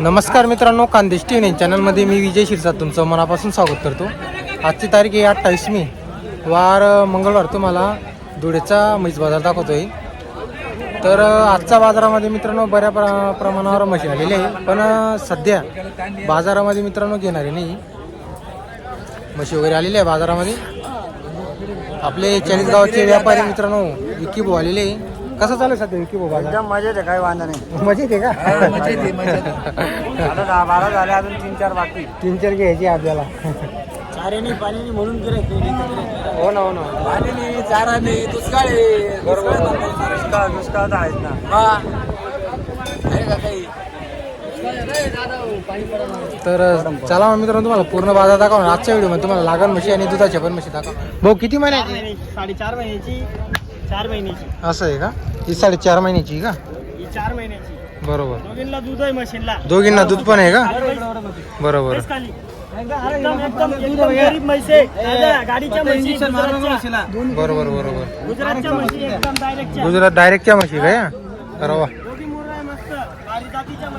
नमस्कार मित्रांनो Khandesh T V चॅनलमध्ये मी विजय शिरसाट तुमचं मनापासून स्वागत करतो. आजची तारीख आहे अठ्ठावीस मे वार मंगळवार तुम्हाला धुळेचा म्हैस बाजार दाखवतोय. तर आजच्या बाजारामध्ये मित्रांनो बऱ्या प्र प्रमाणावर म्हशी आलेली आहे. पण सध्या बाजारामध्ये मित्रांनो घेणारे नाही. म्हशी वगैरे आलेली आहे बाजारामध्ये. आपले चाळीसगावचे व्यापारी मित्रांनो विकी भाऊ आलेले आहे. कसं चालू आहे सध्या विकी भाऊ बाजार? एकदम मजेत आहे काही वांधा नाही. मजेत आहे का? आता दहा बारा झाले अजून तीन चार बाकी. तीन चार घ्यायची आपल्याला. चारेनी पाणी म्हणून हो ना हो ना. पाणी चारा नाही दुष्काळ दुष्काळ दुष्काळ तर आहेत ना. तर चला मग मित्रांनो तुम्हाला पूर्ण बाजार दाखवा. आजच्या व्हिडिओ तुम्हाला लागण म्हशी आणि दुधाच्या पण म्हशी दाखवा. भाऊ किती महिन्याची साडेचार महिन्याची. चार महिन्याची असं आहे का? ही साडेचार महिन्याची का? ही चार महिन्याची. का बरोबर. दोघींना दूध आहे मशीनला. दोघींना दूध पण आहे का? बरोबर. खाली. एकदम एकदम एकदम गरीब म्हैसे दादा, गाडीच्या म्हशी गुजरातच्या. बरोबर बरोबर. गुजरातच्या म्हशी एकदम डायरेक्टच्या गुजरात डायरेक्टच्या म्हशी का या अरे वा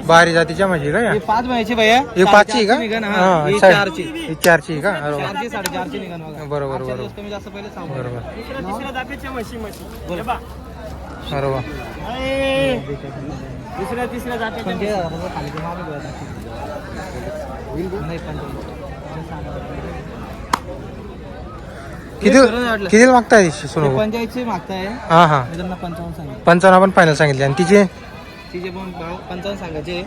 बारी जातीच्या म्हशी का या? पाच महिन्याची भैया. ही पाचची का? हा. हा, ही चारची. ही चारची का? बघा. बरोबर आजच्या बरोबर. दिवस कमी जास्त पहिले सांगू. बरोबर. दुसऱ्या तिसऱ्या खाली ते मागे बघा. नाही. किती करून वाटलं. किती मागताय सोनू ते पंचायतचे मागताय. हा हा. मी त्यांना पंचावन्न सांगितलं. पंचावन्न आपण फायनल सांगितले. आणि तिचे? तिचे पण भाव पंचावन्न सांगायचे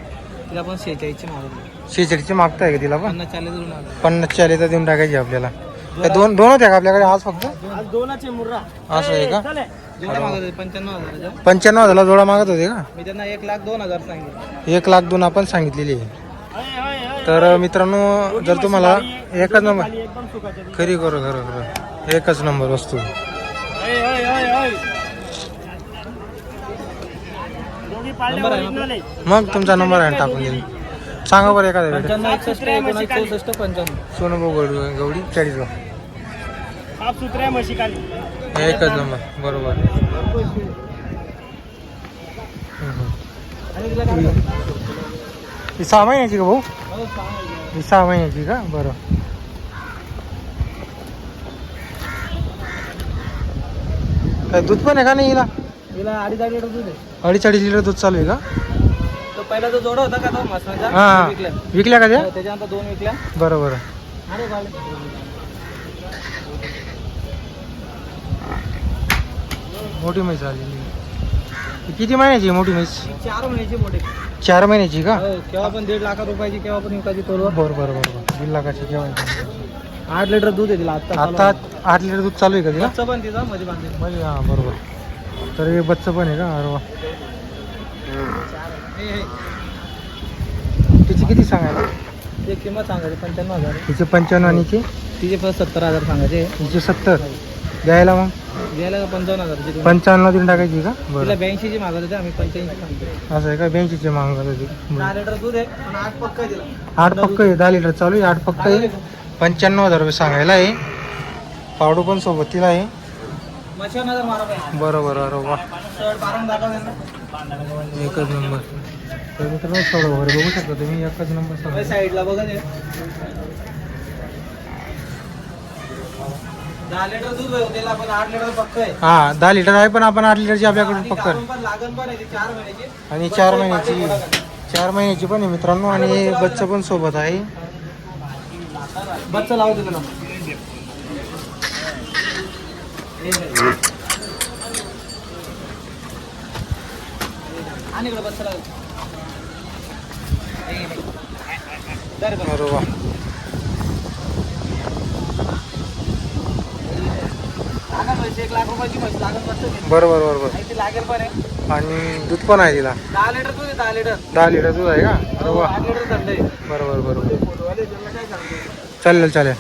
तिला पण शेहेचाळीसचे मागवले शेचाळीसचे मागताय का तिला पण? पन्नास चाळीस पन्नास तर देऊन टाकायची आपल्याला. हे दोन दोन होत्या का आपल्याकडे आज फक्त? आज दोनाचे मुर्रा. असं आहे का? पंच्याण्णव हजारला जोडा मागत होते का? मी त्यांना एक लाख दोन हजार सांगितले. एक लाख दोन आपण सांगितलेली आहे. तर मित्रांनो जर तुम्हाला एकच नंबर एकदम सुखाच्या. खरी करू खरं खरं. एकच नंबर वस्तू अये, अये, अये, अये. दोघी पाळले नंबर आहे original आहे. मग तुमचा नंबर आहे टाकून देईल सांगा बरं एखाद्या वेळेस. पंच्याण्णव एकसष्ट चौसष्ट पंच्याण्णव. सोनू गौडी गौडी चाळीसगाव. सुथऱ्या म्हशी एकच नंबर बरोबर. हम्म. ही सहा महिन्याची का भाऊ? हो, सहा महिने. ही सहा महिन्याची का? बरं. काय दूध पण आहे का नाही हिला? तिला अडीच अडीच लिटर दूध आहे. अडीच अडीच लिटर दूध चालू आहे का? तो पहिला जो जोडा होता का तो हा. तो विकला. विकल्या का त्या? हो, त्याच्यानंतर दोन विकल्या. बरं बरं अरे बाळ. मोठी म्हैस आलेली ही किती महिन्याची आहे मोठी म्हैस? चार महिन्याची मोठे. चार महिन्याची का? हो, केव्हा पण दीड लाख रुपयाची केव्हा पण विकायची तोलवर. बरं बरं बरं बरं. दीड लाखाची केव्हा आठ लिटर दूध आहे तिला आता आता आठ लिटर दूध चालू आहे का तिला? पण तिचा मध्ये बांधेल म्हणजे हां बरोबर. तर हे बच्चं पण आहे का अरे. तिची किती सांगायला? ते किंमत सांगायची पंच्याण्णव हजार तिचे पंच्याण्णव आणि तिचे पण सत्तर हजार सांगायचे. तिचे सत्तर. द्यायला मग? द्यायला पंचावन्न हजार पंचावन्न देऊन टाकायची का? बरं. ब्याऐंशीची मागत होते आम्ही पंच्याऐंशी सांगतो. असं आहे का? बँकेचे मागत होती. दहा बरं. लिटर दूध आहे आठ पक्का आठ पक्क आहे दहा लिटर चालू आहे आठ पक्क आहे. पंच्याण्णव हजार रुपये सांगायला आहे. पावडू पण सोबत तिला आहे. बरोबर अरे वा. एकच नंबर. तर मित्रांनो सोडा वगैरे बघू शकता तुम्ही एकच नंबर साईडला बघा ते. हा दहा लिटर आहे पण आपण आठ लिटरची आपल्याकडून आणि पक्क गाभण पण लागण पण आहे ती चार महिन्याची. आणि चार महिन्याची चार महिन्याची पण आहे मित्रांनो आणि बच्चं पण सोबत आहे. बच्चा लावतो तुला आणि इकडे बच्चा लावतो दर बघ. अरे वा लागण पैसे एक लाख रुपयाची म्हैस लागण बसतं ते. बरोबर बरोबर आणि लागेल पण आणि दूध पण आहे तिला? दहा लिटर दूध आहे दहा लिटर दहा लिटर दूध आहे का? बरोबर लिटर थंड आहे बरोबर बरोबर चालेल चालेल.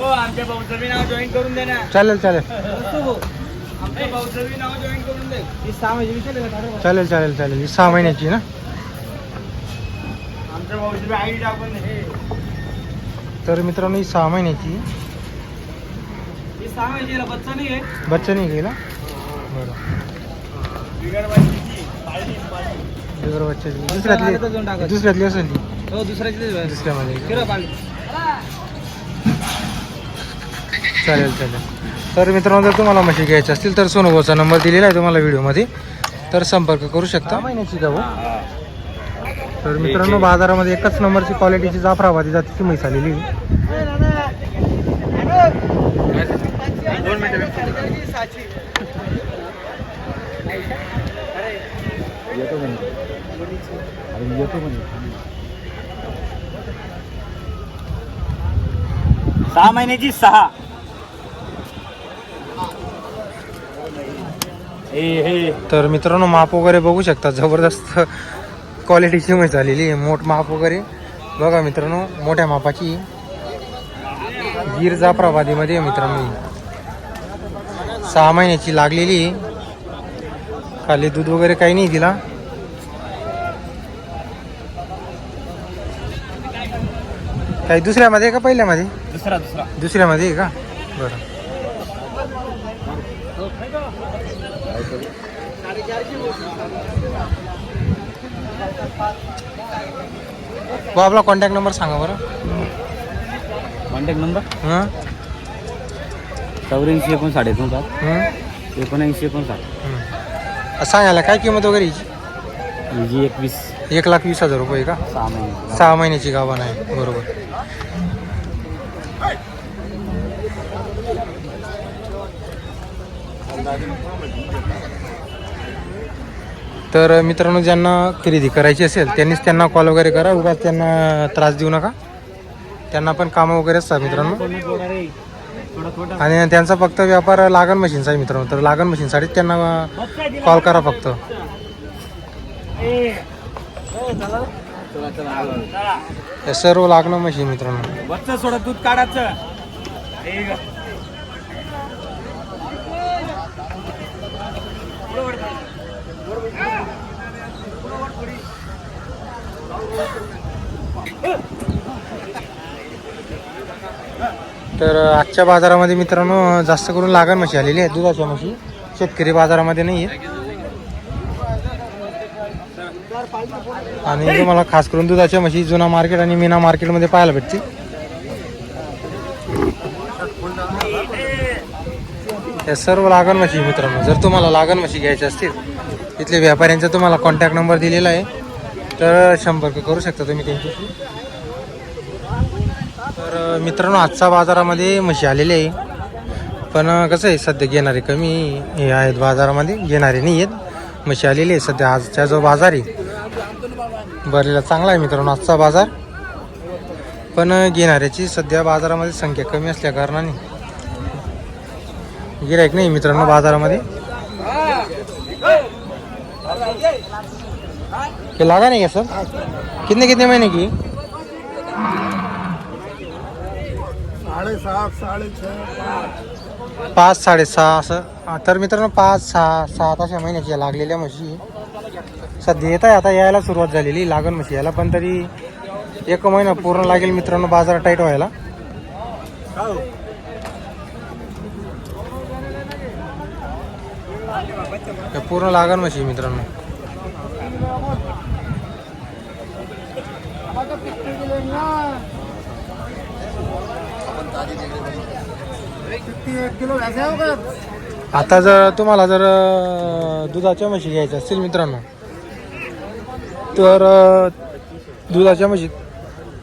हो आमच्या भाऊचं बी नाव जॉईन करून दे ना. चालेल चालेल. नसतो भाऊ. आमच्या भाऊचं बी नाव जॉईन करून दे. ही सहा महिने विचारले का? ठरव. चालेल चालेल चालेल. ही सहा महिन्याची ना? आमच्या भाऊची बी आयडी टाकून दे. हे. तर मित्रांनो ही सहा महिन्याची. ही सहा बच्चा नाही आहे. बच्चा नाही गेला? बरं. बिगर बाईची, पाळली, पाळली. बिगर बच्चाची आता दुसऱ्यातली. दुसऱ्यातली असेल ती. हो दुसऱ्याची दुसऱ्यामध्ये. पाणी. चालेल चालेल. तर मित्रांनो जर तुम्हाला म्हशी घ्यायची असतील तर सोनोभाऊचा नंबर दिलेला आहे तुम्हाला व्हिडिओमध्ये. तर संपर्क करू शकता. महिन्याची भाऊ तर मित्रांनो बाजारामध्ये एकच नंबरची क्वालिटीची जाफराबादी जातीची म्हैस आलेली. सहा महिन्याची सहा हे हे तर मित्रांनो माप वगैरे बघू शकता. जबरदस्त क्वालिटीची म्हैस आलेली आहे मोठ माप वगैरे. बघा मित्रांनो मोठ्या मापाची गीर जाफराबादीमध्ये आहे मित्रांनो. सहा महिन्याची लागलेली आहे. खाली दूध वगैरे काही नाही तिला काही दुसऱ्यामध्ये का पहिल्यामध्ये? दुसरा दुसरा. दुसऱ्यामध्ये आहे का? बरं. हो आपला कॉन्टॅक्ट नंबर सांगा बरं. कॉन्टॅक्ट नंबर हां? चौऱ्याऐंशी एकोण साडेतीन सात हं? एकोणऐंशी एकोण सात हं. सांगायला काय किंमत वगैरे हिची? जी एकवीस. एक लाख वीस हजार रुपये का? सहा महिने सहा महिन्याची गाभण आहे बरोबर. तर मित्रांनो ज्यांना खरेदी करायची असेल त्यांनीच त्यांना कॉल वगैरे करा. उगाच त्यांना त्रास देऊ नका. त्यांना पण कामं वगैरे असतात मित्रांनो. आणि त्यांचा फक्त व्यापार लागण मशीनचा आहे मित्रांनो. तर लागण मशीनसाठीच त्यांना कॉल करा फक्त. सर्व लागणं मशीन मित्रांनो. सोडा दूध काढायचं. तर आजच्या बाजारामध्ये मित्रांनो जास्त करून लागण म्हशी आलेली आहे दुधाच्या म्हशी. शेतकरी बाजारामध्ये नाही आहे आणि तुम्हाला खास करून दुधाच्या म्हशी जुना मार्केट आणि मीना मार्केटमध्ये पाहायला भेटते या सर्व लागण म्हशी मित्रांनो. जर तुम्हाला लागण म्हशी घ्यायच्या असतील इथले व्यापाऱ्यांचा तुम्हाला कॉन्टॅक्ट नंबर दिलेला आहे. तर संपर्क करू शकता तुम्ही त्यांच्याशी. तर मित्रांनो आजच्या बाजारामध्ये म्हशी आलेले आहे. पण कसं आहे सध्या घेणारे कमी हे आहेत बाजारामध्ये. घेणारे नाही आहेत. म्हशी आलेले आहे सध्या आजचा जो बाजार आहे भरलेला चांगला आहे मित्रांनो आजचा बाजार. पण घेणाऱ्याची सध्या बाजारामध्ये संख्या कमी असल्या कारणाने गिरायक नाही मित्रांनो बाजारामध्ये. हे लागा नाही का सर? कितने कितने महिने की? पाच. साडेसहा असं. तर मित्रांनो पाच सहा सात अशा महिन्याच्या लागलेल्या म्हशी. सध्या येत आहे आता यायला सुरुवात झालेली लागण म्हशी यायला. पण तरी एक महिना पूर्ण लागेल मित्रांनो बाजार टाईट व्हायला. हे. पूर्ण लागण म्हशी मित्रांनो. आता जर तुम्हाला जर दुधाच्या म्हशी घ्यायच्या असतील मित्रांनो तर दुधाच्या म्हशी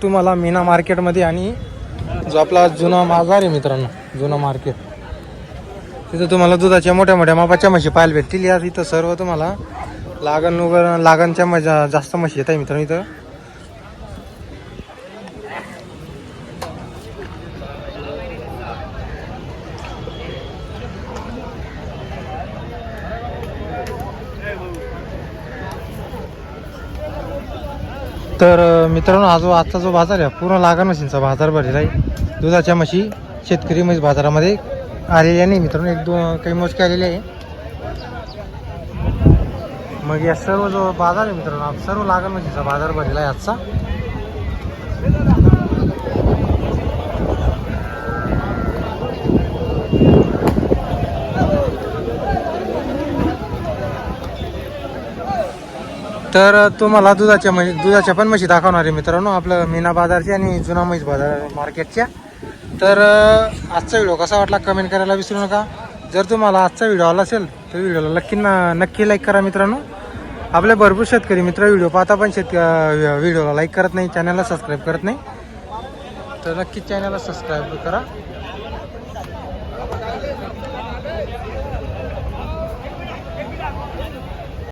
तुम्हाला मीना मार्केटमध्ये आणि जो आपला जुना बाजार आहे मित्रांनो जुना मार्केट तिथं तुम्हाला दुधाच्या मोठ्या मोठ्या मापाच्या म्हशी पाहायला भेटतील. या इथं सर्व तुम्हाला लागण वगैरे लागणच्या मजा जास्त म्हशी येत आहे मित्रांनो इथं. तर मित्रांनो हा जो आजचा जो बाजार आहे पूर्ण लागण म्हशींचा बाजार भरलेला आहे. दुधाच्या म्हशी शेतकरी म्हैस बाजारामध्ये आलेल्या नाही मित्रांनो एक दोन काही मोजके आलेले आहे. मग या सर्व जो बाजार आहे मित्रांनो सर्व लागण म्हशींचा बाजार भरलेला आहे आजचा. तर तुम्हाला दुधाच्या म्हशी दुधाच्या पण म्हशी दाखवणार आहे मित्रांनो. आपलं मीना बाजारची आणि जुना म्हैस बाजार मार्केटच्या. तर आजचा व्हिडिओ कसा वाटला कमेंट करायला विसरू नका. जर तुम्हाला आजचा व्हिडिओ आला असेल तर व्हिडिओला नक्की ना नक्की लाईक करा मित्रांनो. आपले भरपूर शेतकरी मित्र व्हिडिओ पाहता पण शेतक व्हिडिओला लाईक करत नाही चॅनलला सबस्क्राईब करत नाही. तर नक्की चॅनलला सबस्क्राईब करा.